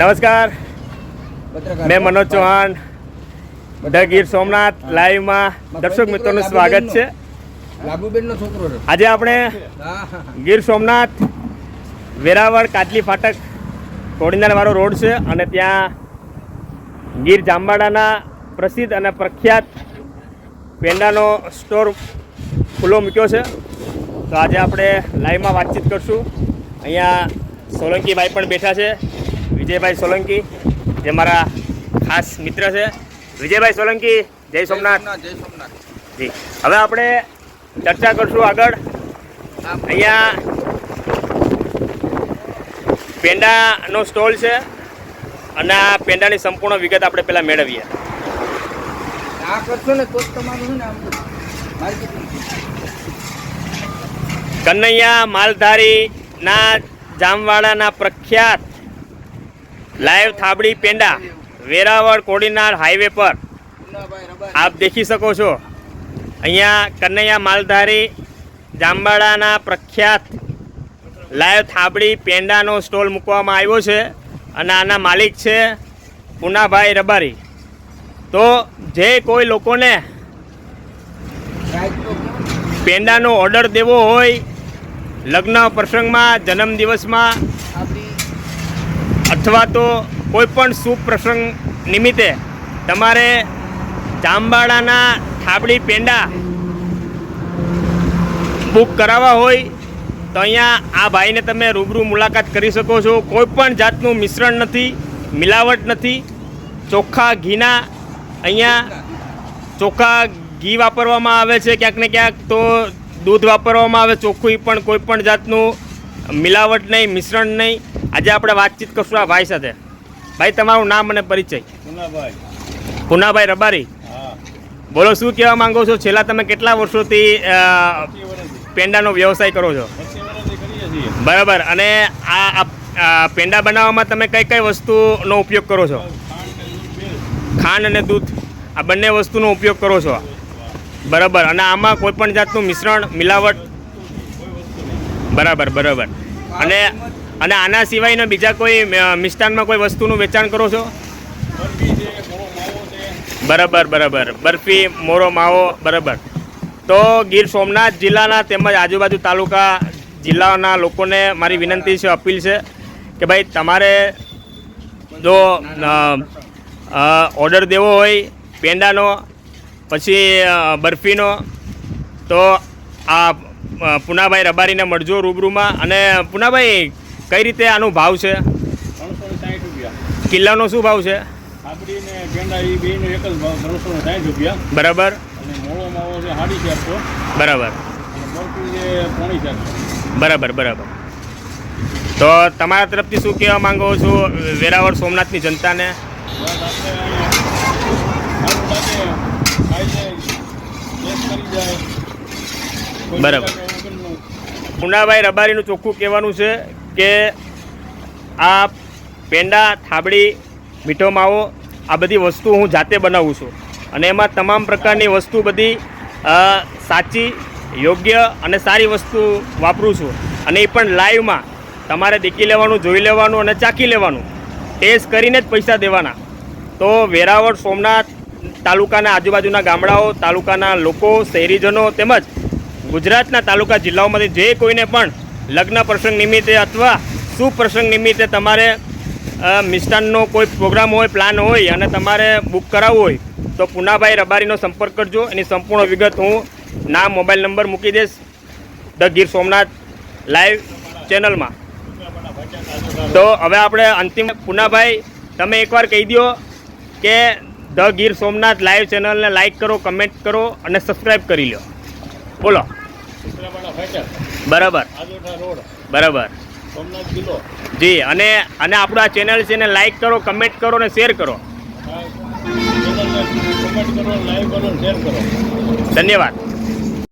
નમસ્કાર. મેં મનોજ ચૌહાણ ધ ગીર સોમનાથ લાઈવમાં દર્શક મિત્રોનું સ્વાગત છે. આજે આપણે ગીર સોમનાથ વેરાવળ કાટલી ફાટક કોડીનારવાળો રોડ છે અને ત્યાં ગીર જાંબાડાના પ્રસિદ્ધ અને પ્રખ્યાત પેંડાનો સ્ટોર ખુલ્લો મૂક્યો છે. તો આજે આપણે લાઈવમાં વાતચીત કરશું. અહીંયા સોલંકીભાઈ પણ બેઠા છે. વિજયભાઈ સોલંકી જે મારા ખાસ મિત્ર છે. વિજયભાઈ સોલંકી જય સોમનાથ. જય સોમનાથ. જી. હવે આપણે ચર્ચા કરશું આગળ. અહીંયા પેંડાનો સ્ટોલ છે અને આ પેંડાની સંપૂર્ણ વિગત આપણે પહેલાં મેળવીએ. આ કરશો ને તો તમારું ને આમ માલધારીના જામવાડાના પ્રખ્યાત લાઈવ થાબડી પેંડા, વેરાવળ કોડીનાર હાઈવે પર. આપ દેખી શકો છો. અહીંયા કનૈયા માલધારી, જાંબાડાના પ્રખ્યાત લાઈવ થાબડી પેંડાનો સ્ટોલ મૂકવામાં આવ્યો છે અને આના માલિક છે પુનાભાઈ રબારી. તો જે કોઈ લોકોને પેંડાનો ઓર્ડર દેવો હોય, લગ્ન પ્રસંગમાં, જન્મદિવસમાં અથવા તો કોઈપણ શુભ પ્રસંગ નિમિત્તે તમારે જામબાડાના થાબડી પેંડા બુક કરાવવા હોય, તો અહીંયા આ ભાઈને તમે રૂબરૂ મુલાકાત કરી શકો છો. કોઈ પણ જાતનું મિશ્રણ નથી, મિલાવટ નથી. ચોખ્ખા ઘીના અહીંયા ચોખ્ખા ઘી વાપરવામાં આવે છે. ક્યાંક ને ક્યાંક તો દૂધ વાપરવામાં આવે, ચોખ્ખું પણ કોઈ પણ જાતનું મિલાવટ નહીં, મિશ્રણ નહીં. આજે આપણે વાતચીત કરશું આ ભાઈ સાથે. ભાઈ તમારું નામ અને પરિચય. પુનાભાઈ. પુનાભાઈ રબારી. બોલો શું કહેવા માંગો છો? છેલ્લા તમે કેટલા વર્ષોથી પેંડાનો વ્યવસાય કરો છો? બરાબર. અને આ પેંડા બનાવવામાં તમે કઈ કઈ વસ્તુનો ઉપયોગ કરો છો? ખાંડ અને દૂધ અને દૂધ. આ બંને વસ્તુનો ઉપયોગ કરો છો? બરાબર. અને આમાં કોઈ પણ જાતનું મિશ્રણ મિલાવટ? બરાબર બરાબર. અને અને આના સિવાયના બીજા કોઈ મિષ્ટાનમાં કોઈ વસ્તુનું વેચાણ કરો છો? બરાબર બરાબર. બરફી, મોરો, માવો, બરાબર. તો ગીર સોમનાથ જિલ્લાના તેમજ આજુબાજુ તાલુકા જિલ્લાના લોકોને મારી વિનંતી છે, અપીલ છે કે ભાઈ તમારે જો ઓર્ડર દેવો હોય, પેંડાનો, પછી બરફીનો, તો આ પુનાભાઈ રબારીને મળજો રૂબરૂમાં. અને પુનાભાઈ કઈ રીતે આનો ભાવ છે? રૂપિયા. કિલ્લાનો શું ભાવ છે? બરાબર. અને મોળો માવો છે સાડી ચારસો બરાબર. બરાબર બરાબર. તો તમારા તરફથી શું કહેવા માંગો છો વેરાવળ સોમનાથની જનતાને? બરાબર. પુનાભાઈ રબારીનું ચોખ્ખું કહેવાનું છે કે આ પેંડા, થાબડી, મીઠો માવો, આ બધી વસ્તુ હું જાતે બનાવું છું. અને એમાં તમામ પ્રકારની વસ્તુ બધી સાચી, યોગ્ય અને સારી વસ્તુ વાપરું છું. અને એ પણ લાઈવમાં. તમારે દેખી લેવાનું, જોઈ લેવાનું અને ચાખી લેવાનું. ટેસ્ટ કરીને જ પૈસા દેવાના. તો વેરાવળ, સોમનાથ તાલુકાના આજુબાજુના ગામડાઓ, તાલુકાના લોકો, શહેરીજનો તેમજ ગુજરાતના તાલુકા જિલ્લાઓમાંથી જે કોઈને પણ લગ્ન પ્રસંગ નિમિત્તે અથવા શુભ પ્રસંગ નિમિત્તે તમારે મિષ્ટાનનો કોઈ પ્રોગ્રામ હોય, પ્લાન હોય અને તમારે બુક કરાવવું હોય, તો પુનાભાઈ રબારીનો સંપર્ક કરજો. એની સંપૂર્ણ વિગત હું નામ મોબાઈલ નંબર મૂકી દઈશ. ધ ગીર સોમનાથ લાઈવ ચેનલમાં. તો હવે આપણે અંતિમ પુનાભાઈ, તમે એકવાર કહી દો કે ધ ગીર સોમનાથ લાઈવ ચેનલને લાઈક કરો, કમેન્ટ કરો અને સબસ્ક્રાઈબ કરી લો. બોલો. બરાબર. બરાબર. જી અને અને આપણું આ ચેનલ છે એને લાઈક કરો કમેન્ટ કરો અને કરો. શેર કરો. ધન્યવાદ.